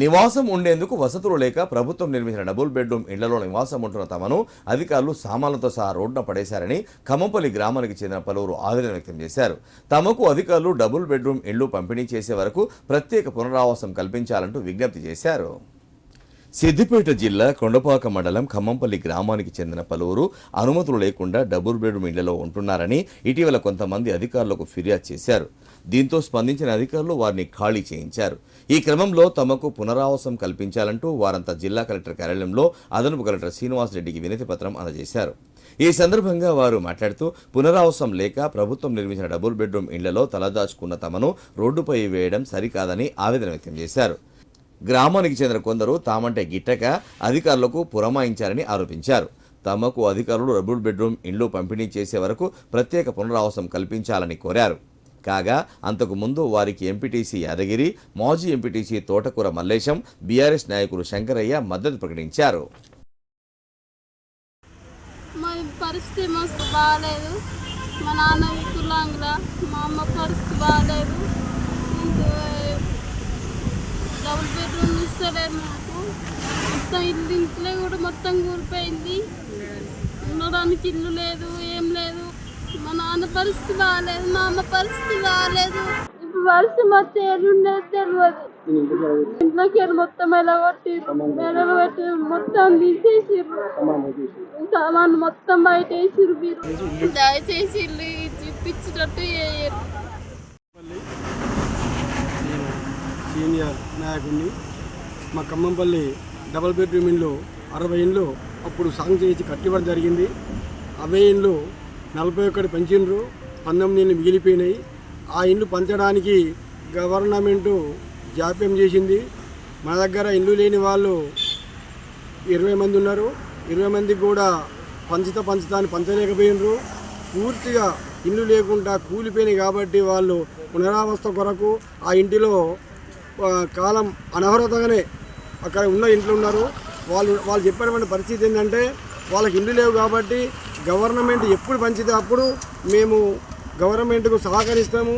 నివాసం ఉండేందుకు వసతులు లేక ప్రభుత్వం నిర్మించిన డబుల్ బెడ్రూమ్ ఇళ్ళలో నివాసం ఉంటున్న తమను అధికారులు సామాన్లతో సహా రోడ్డున పడేశారని ఖమ్మంపల్లి గ్రామానికి చెందిన పలువురు ఆవేదన వ్యక్తం చేశారు. తమకు అధికారులు డబుల్ బెడ్రూమ్ ఇళ్ళు పంపిణీ చేసే వరకు ప్రత్యేక పునరావాసం కల్పించాలంటూ విజ్ఞప్తి చేశారు. సిద్దిపేట జిల్లా కొండపాక మండలం ఖమ్మంపల్లి గ్రామానికి చెందిన పలువురు అనుమతులు లేకుండా డబుల్ బెడ్రూమ్ ఇళ్ళలో ఉంటున్నారని ఇటీవల కొంతమంది అధికారులకు ఫిర్యాదు చేశారు. దీంతో స్పందించిన అధికారులు వారిని ఖాళీ చేయించారు. ఈ క్రమంలో తమకు పునరావాసం కల్పించాలంటూ వారంతా జిల్లా కలెక్టర్ కార్యాలయంలో అదనపు కలెక్టర్ శ్రీనివాసరెడ్డికి వినతి పత్రం అందజేశారు. ఈ సందర్భంగా వారు మాట్లాడుతూ పునరావాసం లేక ప్రభుత్వం నిర్మించిన డబుల్ బెడ్రూమ్ ఇళ్ళలో తలదాచుకున్న తమను రోడ్డుపై వేయడం సరికాదని ఆవేదన వ్యక్తం చేశారు. గ్రామానికి చెందిన కొందరు తామంటే గిట్టక అధికారులకు పురమాయించారని ఆరోపించారు. తమకు అధికారులు డబుల్ బెడ్రూమ్ ఇండ్లు పంపిణీ చేసే వరకు ప్రత్యేక పునరావాసం కల్పించాలని కోరారు. కాగా అంతకు ముందు వారికి ఎంపీటీసీ యాదగిరి మాజీ ఎంపీటీసీ తోటకూర మల్లేశం బీఆర్ఎస్ నాయకులు శంకరయ్య మద్దతు ప్రకటించారు. మా పరిస్థితి మస్తు బాగాలేదు మా నాన్న వికలాంగుల మా అమ్మ పరిస్థితి బాగాలేదు ఇంకా డబుల్ బెడ్రూమ్ మాకు? మొత్తం ఇల్లు ఇంట్లో కూడా మొత్తం కూలిపోయింది. ఉండడానికి ఇల్లు లేదు ఏం లేదు. మా నాన్న పరిస్థితి బాగాలేదు మా అమ్మ పరిస్థితి బాగాలేదు ఇప్పుడు పరిస్థితి వచ్చే ఉండేది తెలియదు ఇంట్లోకి వెళ్ళి మొత్తం ఎలా కొట్టి మెడలు పెట్టి మొత్తం తీసేసిర్రు. సామాన్ మొత్తం బయట వేసిర్రు మీరు. దయచేసి ఇల్లు చూపించేటట్టు చేయరు సీనియర్ నాయకుడిని. మా ఖమ్మంపల్లి డబల్ బెడ్రూమ్ ఇండ్లు అరవై ఇండ్లు అప్పుడు సాంగ్ చేసి కట్టివ్వడం జరిగింది. అవే ఇండ్లు నలభై ఒకటి పెంచిండ్రు పంతొమ్మిది ఇండ్లు మిగిలిపోయినాయి. ఆ ఇండ్లు పంచడానికి గవర్నమెంటు జాప్యం చేసింది. మన దగ్గర ఇల్లు లేని వాళ్ళు ఇరవై మంది ఉన్నారు. ఇరవై మందికి కూడా పంచుతా పంచుతా అని పంచలేకపోయినరు. పూర్తిగా ఇల్లు లేకుండా కూలిపోయినాయి కాబట్టి వాళ్ళు పునరావస్థ కొరకు ఆ ఇంటిలో కాలం అనవరతగానే అక్కడ ఉన్న ఇంట్లో ఉన్నారు. వాళ్ళు వాళ్ళు చెప్పినటువంటి పరిస్థితి ఏంటంటే వాళ్ళకి ఇల్లు లేవు కాబట్టి గవర్నమెంట్ ఎప్పుడు పంచితే అప్పుడు మేము గవర్నమెంట్కు సహకరిస్తాము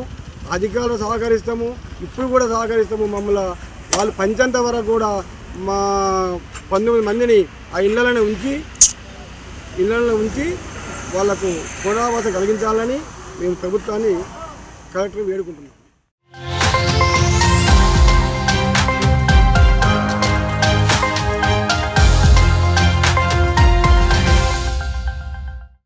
అధికారులు సహకరిస్తాము ఇప్పుడు కూడా సహకరిస్తాము మమ్మల్ని. వాళ్ళు పంచేంత వరకు కూడా మా పంతొమ్మిది మందిని ఆ ఇళ్ళలోనే ఉంచి ఇళ్ళలో ఉంచి వాళ్ళకు పునరావాసం కలిగించాలని మేము ప్రభుత్వాన్ని కలెక్టర్ వేడుకుంటున్నాం.